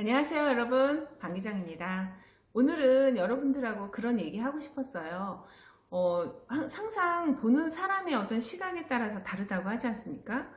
안녕하세요, 여러분. 방기장입니다. 오늘은 여러분들하고 그런 얘기 하고 싶었어요. 어, 항상 보는 사람의 어떤 시각에 따라서 다르다고 하지 않습니까?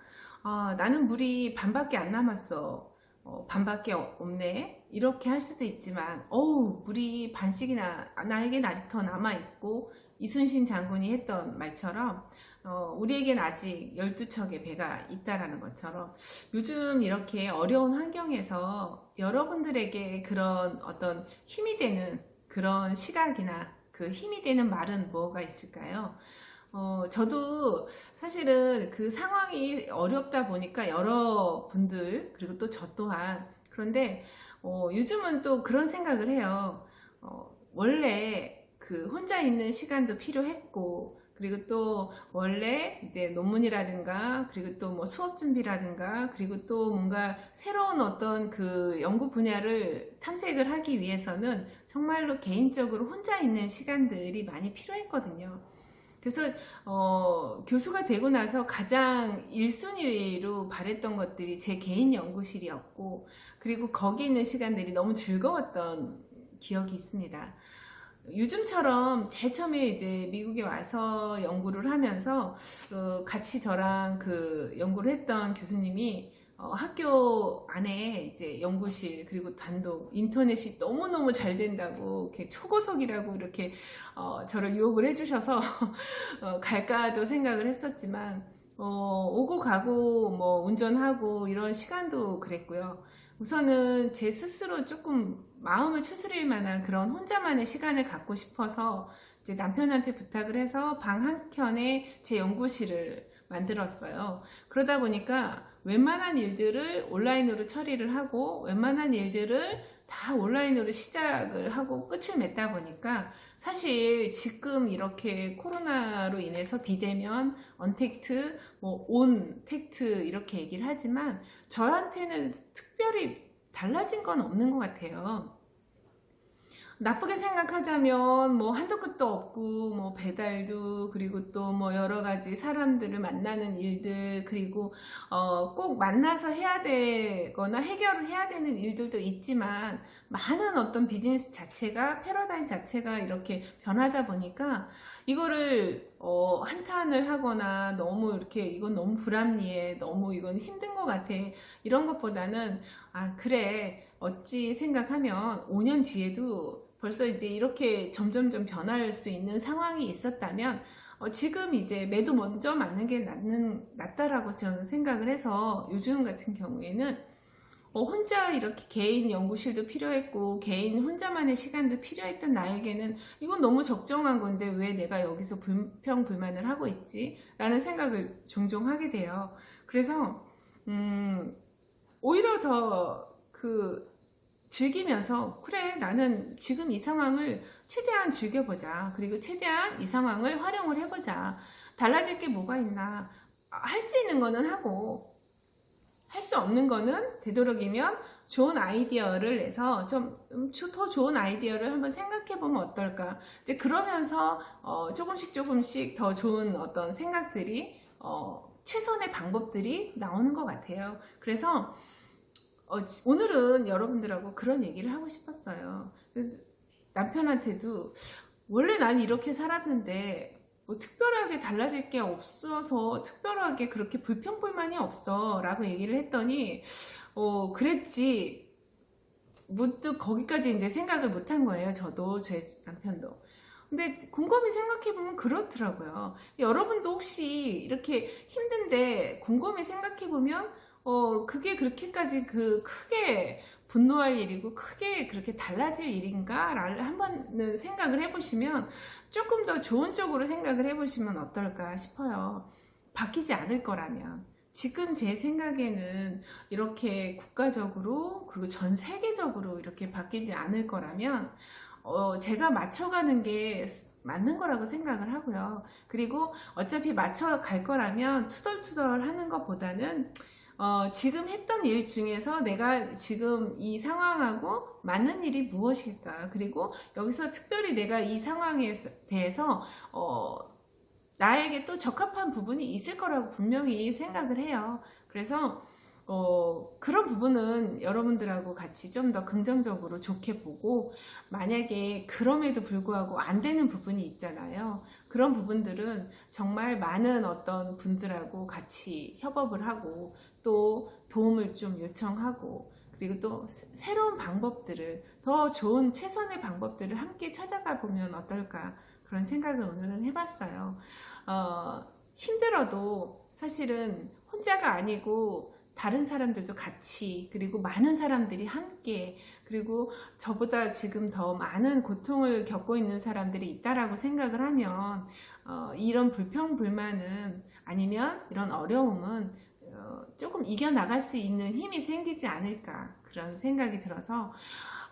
어, 나는 물이 반밖에 안 남았어. 어, 반밖에 없네. 이렇게 할 수도 있지만, 어우, 물이 반씩이나 나에겐 아직 더 남아있고, 이순신 장군이 했던 말처럼, 어, 우리에겐 아직 12척의 배가 있다라는 것처럼 요즘 이렇게 어려운 환경에서 여러분들에게 그런 어떤 힘이 되는 그런 시각이나 그 힘이 되는 말은 뭐가 있을까요? 어, 저도 사실은 그 상황이 어렵다 보니까 여러분들, 그리고 또 저 또한, 그런데, 어, 요즘은 또 그런 생각을 해요. 어, 원래 그 혼자 있는 시간도 필요했고, 그리고 또 원래 이제 논문이라든가 그리고 또 뭐 수업 준비라든가 그리고 또 뭔가 새로운 어떤 그 연구 분야를 탐색을 하기 위해서는 정말로 개인적으로 혼자 있는 시간들이 많이 필요했거든요. 그래서 어, 교수가 되고 나서 가장 1순위로 바랬던 것들이 제 개인 연구실이었고 그리고 거기 있는 시간들이 너무 즐거웠던 기억이 있습니다. 요즘처럼 제일 처음에 이제 미국에 와서 연구를 하면서 어, 같이 저랑 그 연구를 했던 교수님이 어, 학교 안에 이제 연구실 그리고 단독 인터넷이 너무너무 잘 된다고 이렇게 초고속이라고 이렇게 어, 저를 유혹을 해주셔서 어, 갈까도 생각을 했었지만 어, 오고 가고 뭐 운전하고 이런 시간도 그랬고요. 우선은 제 스스로 조금 마음을 추스릴 만한 그런 혼자만의 시간을 갖고 싶어서 이제 남편한테 부탁을 해서 방 한 켠에 제 연구실을 만들었어요. 그러다 보니까 웬만한 일들을 온라인으로 처리를 하고 웬만한 일들을 다 온라인으로 시작을 하고 끝을 맺다 보니까 사실 지금 이렇게 코로나로 인해서 비대면, 언택트, 뭐 온택트 이렇게 얘기를 하지만 저한테는 특별히 달라진 건 없는 것 같아요. 나쁘게 생각하자면 뭐 한도 끝도 없고 뭐 배달도 그리고 또 뭐 여러 가지 사람들을 만나는 일들 그리고 어 꼭 만나서 해야 되거나 해결을 해야 되는 일들도 있지만 많은 어떤 비즈니스 자체가 패러다임 자체가 이렇게 변하다 보니까 이거를 어 한탄을 하거나 너무 이렇게 이건 너무 불합리해 너무 이건 힘든 것 같아 이런 것보다는 아 그래 어찌 생각하면 5년 뒤에도 벌써 이제 이렇게 점점점 변할 수 있는 상황이 있었다면 어, 지금 이제 매도 먼저 맞는 게 낫는, 낫다라고 저는 생각을 해서 요즘 같은 경우에는 어, 혼자 이렇게 개인 연구실도 필요했고 개인 혼자만의 시간도 필요했던 나에게는 이건 너무 적정한 건데 왜 내가 여기서 불평 불만을 하고 있지? 라는 생각을 종종 하게 돼요. 그래서 음, 오히려 더그 즐기면서 그래 나는 지금 이 상황을 최대한 즐겨보자. 그리고 최대한 이 상황을 활용을 해보자. 달라질 게 뭐가 있나? 할 수 있는 거는 하고 할 수 없는 거는 되도록이면 좋은 아이디어를 내서 좀 더 좋은 아이디어를 한번 생각해 보면 어떨까? 이제 그러면서 어 조금씩 조금씩 더 좋은 어떤 생각들이 어 최선의 방법들이 나오는 것 같아요. 그래서 어, 오늘은 여러분들하고 그런 얘기를 하고 싶었어요. 남편한테도 원래 난 이렇게 살았는데 뭐 특별하게 달라질 게 없어서 특별하게 그렇게 불평불만이 없어 라고 얘기를 했더니 어 그랬지. 문득 거기까지 이제 생각을 못한 거예요 저도 제 남편도. 근데 곰곰이 생각해보면 그렇더라고요. 여러분도 혹시 이렇게 힘든데 곰곰이 생각해보면 어, 그게 그렇게까지 그 크게 분노할 일이고 크게 그렇게 달라질 일인가를 한번 생각을 해보시면 조금 더 좋은 쪽으로 생각을 해보시면 어떨까 싶어요. 바뀌지 않을 거라면. 지금 제 생각에는 이렇게 국가적으로 그리고 전 세계적으로 이렇게 바뀌지 않을 거라면 어, 제가 맞춰가는 게 맞는 거라고 생각을 하고요. 그리고 어차피 맞춰갈 거라면 투덜투덜 하는 것보다는 어, 지금 했던 일 중에서 내가 지금 이 상황하고 맞는 일이 무엇일까? 그리고 여기서 특별히 내가 이 상황에 대해서 어, 나에게 또 적합한 부분이 있을 거라고 분명히 생각을 해요. 그래서 어, 그런 부분은 여러분들하고 같이 좀 더 긍정적으로 좋게 보고, 만약에 그럼에도 불구하고 안 되는 부분이 있잖아요. 그런 부분들은 정말 많은 어떤 분들하고 같이 협업을 하고, 또 도움을 좀 요청하고, 그리고 또 새- 새로운 방법들을, 더 좋은 최선의 방법들을 함께 찾아가 보면 어떨까, 그런 생각을 오늘은 해봤어요. 어, 힘들어도 사실은 혼자가 아니고 다른 사람들도 같이 그리고 많은 사람들이 함께 그리고 저보다 지금 더 많은 고통을 겪고 있는 사람들이 있다라고 생각을 하면 어, 이런 불평 불만은 아니면 이런 어려움은 어, 조금 이겨나갈 수 있는 힘이 생기지 않을까 그런 생각이 들어서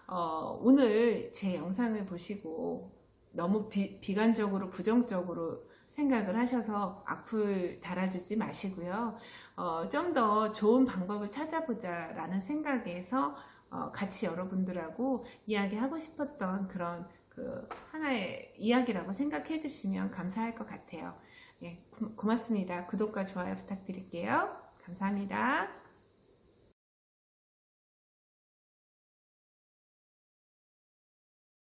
어, 오늘 제 영상을 보시고 너무 비, 비관적으로 부정적으로 생각을 하셔서 악플 달아주지 마시고요. 어, 좀 더 좋은 방법을 찾아보자 라는 생각에서 어, 같이 여러분들하고 이야기하고 싶었던 그런 그 하나의 이야기라고 생각해 주시면 감사할 것 같아요. 예, 고- 고맙습니다. 구독과 좋아요 부탁드릴게요. 감사합니다.